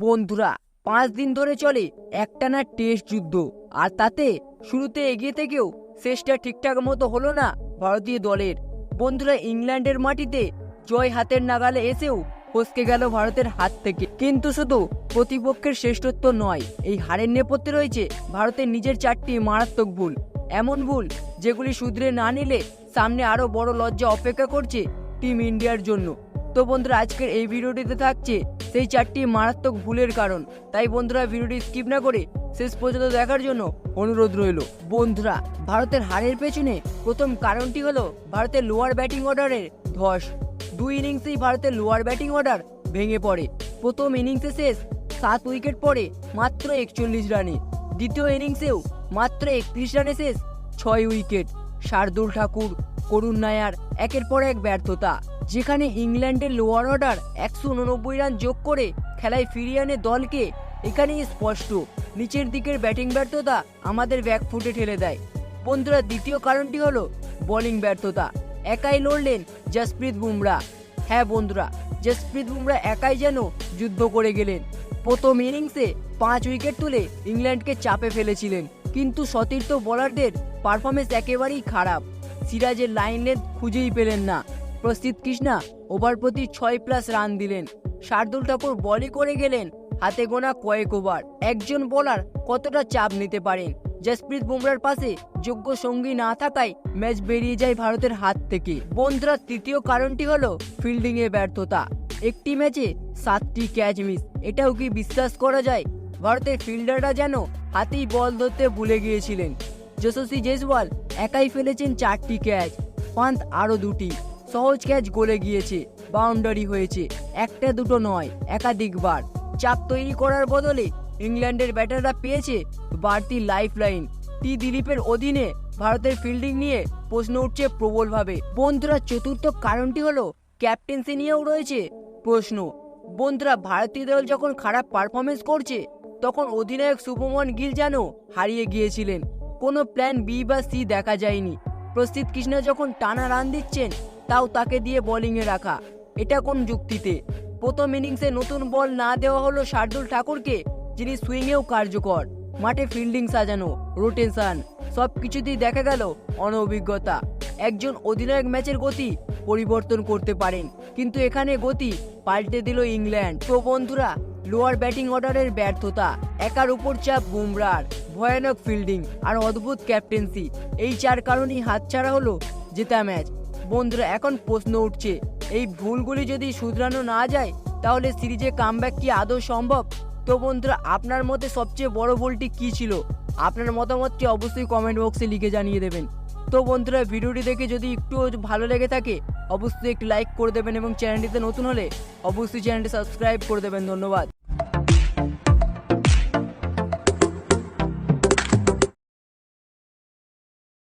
বন্ধুরা, পাঁচ দিন ধরে চলে একটানা টেস্ট যুদ্ধ। আর তাতে শুরুতে এগিয়ে থেকেও শেষটা ঠিকঠাক মতো হলো না ভারতীয় দলের। বন্ধুরা, ইংল্যান্ডের মাটিতে জয় হাতের নাগালে এসেও ফসকে গেল ভারতের হাত থেকে। কিন্তু শুধু প্রতিপক্ষের শ্রেষ্ঠত্ব নয়, এই হারের নেপথ্যে রয়েছে ভারতের নিজের চারটি মারাত্মক ভুল। এমন ভুল যেগুলি শুধরে না নিলে সামনে আরও বড় লজ্জা অপেক্ষা করছে টিম ইন্ডিয়ার জন্য। তো বন্ধুরা, আজকের এই ভিডিওটিতে থাকছে সেই চারটি মারাত্মক ভুলের কারণ। তাই বন্ধুরা, ভিডিওটি স্কিপ না করে শেষ পর্যন্ত দেখার জন্য অনুরোধ রইল। বন্ধুরা, ভারতের হারের পেছনে প্রথম কারণটি হলো ভারতের লোয়ার ব্যাটিং অর্ডারের ধস। দুই ইনিংসেই ভারতের লোয়ার ব্যাটিং অর্ডার ভেঙে পড়ে। প্রথম ইনিংসে শেষ সাত উইকেট পড়ে মাত্র একচল্লিশ রানে। দ্বিতীয় ইনিংসেও মাত্র একত্রিশ রানে শেষ ছয় উইকেট শার্দুল ঠাকুর, করুণ নায়ার একের পর এক ব্যর্থতা। যেখানে ইংল্যান্ডের লোয়ার অর্ডার একশো উননব্বই রান যোগ করে খেলায় ফিরিয়ে আনে দলকে, এখানেই স্পষ্ট। নিচের দিকের ব্যাটিং ব্যর্থতা আমাদের ব্যাকফুটে ঠেলে দেয়। বন্ধুরা, দ্বিতীয় কারণটি হলো বোলিং ব্যর্থতা। একাই লড়লেন জসপ্রীত বুমরা। হ্যাঁ বন্ধুরা, জসপ্রীত বুমরা একাই যেন যুদ্ধ করে গেলেন। প্রথম ইনিংসে পাঁচ উইকেট তুলে ইংল্যান্ডকে চাপে ফেলেছিলেন। কিন্তু সতীর্থ বোলারদের পারফরমেন্স একেবারেই খারাপ। সিরাজের লাইন লেন্থ খুঁজেই পেলেন না। প্রস্তুত কৃষ্ণা, ওভার প্রতি ছয় প্লাস রান দিলেন। শার্দুল ঠাকুর বলই করে গেলেন, হাতে গোনা কয়েক ওভার একজন বোলার কতটা চাপ নিতে পারেন জসপ্রীত বুমরার পাশে যোগ্য সঙ্গী না থাকায় ম্যাচ বেরিয়ে যায় ভারতের হাত থেকে। বন্ধুরা তৃতীয় কারণটি হলো ফিল্ডিং এ ব্যর্থতা। একটি ম্যাচে সাতটি ক্যাচ মিস এটাও কি বিশ্বাস করা যায়? ভারতের ফিল্ডাররা যেন হাতেই বল ধরতে ভুলে গিয়েছিলেন। যশস্বী জেসওয়াল একাই ফেলেছেন চারটি ক্যাচ পান্ত আরও দুটি। সহজ ক্যাচ গলে গিয়েছে, বাউন্ডারি হয়েছে। একটা দুটো নয়, একাধিকবার। চাপ তৈরি করার বদলে ইংল্যান্ডের ব্যাটাররা পেয়েছে বাড়তি লাইফ লাইন টি দিলীপের অধীনে ভারতের ফিল্ডিং নিয়ে প্রশ্ন উঠছে প্রবলভাবে। বন্ধুরা, চতুর্থ কারণটি হলো ক্যাপ্টেন্সি নিয়েও রয়েছে প্রশ্ন। বন্ধুরা, ভারতীয় দল যখন খারাপ পারফরমেন্স করছে, তখন অধিনায়ক শুভমন গিল যেন হারিয়ে গিয়েছিলেন। কোনো প্ল্যান বি বা সি দেখা যায়নি। প্রস্তুত কৃষ্ণ যখন টানা রান দিচ্ছেন তাও তাকে দিয়ে বোলিংয়ে রাখা। এটা কোন যুক্তিতে? প্রথম ইনিংসে নতুন বল না দেওয়া হলো শার্দুল ঠাকুরকে, যিনি সুইংয়েও কার্যকর। মাঠে ফিল্ডিং সাজানো রোটেশন সব কিছুতেই দেখা গেল অনভিজ্ঞতা। একজন অধিনায়ক ম্যাচের গতি পরিবর্তন করতে পারেন, কিন্তু এখানে গতি পাল্টে দিল ইংল্যান্ড। তো বন্ধুরা লোয়ার ব্যাটিং অর্ডারের ব্যর্থতা, একার উপর চাপ বুমরার, ভয়ানক ফিল্ডিং আর অদ্ভুত ক্যাপ্টেন্সি এই চার কারণেই হাতছাড়া হলো জেতা ম্যাচ। বন্ধুরা, এখন প্রশ্ন উঠছে, এই ভুলগুলি যদি শুধরানো না যায়, তাহলে সিরিজে কামব্যাক কি আদৌ সম্ভব? তো বন্ধুরা, আপনার মতে সবচেয়ে বড় ভুলটি কি ছিল? আপনার মতামতটি অবশ্যই কমেন্ট বক্সে লিখে জানিয়ে দেবেন। তো বন্ধুরা, ভিডিওটি দেখে যদি একটু ভালো লেগে থাকে, অবশ্যই একটি লাইক করে দেবেন এবং চ্যানেলটিতে নতুন হলে অবশ্যই চ্যানেলটি সাবস্ক্রাইব করে দেবেন। ধন্যবাদ।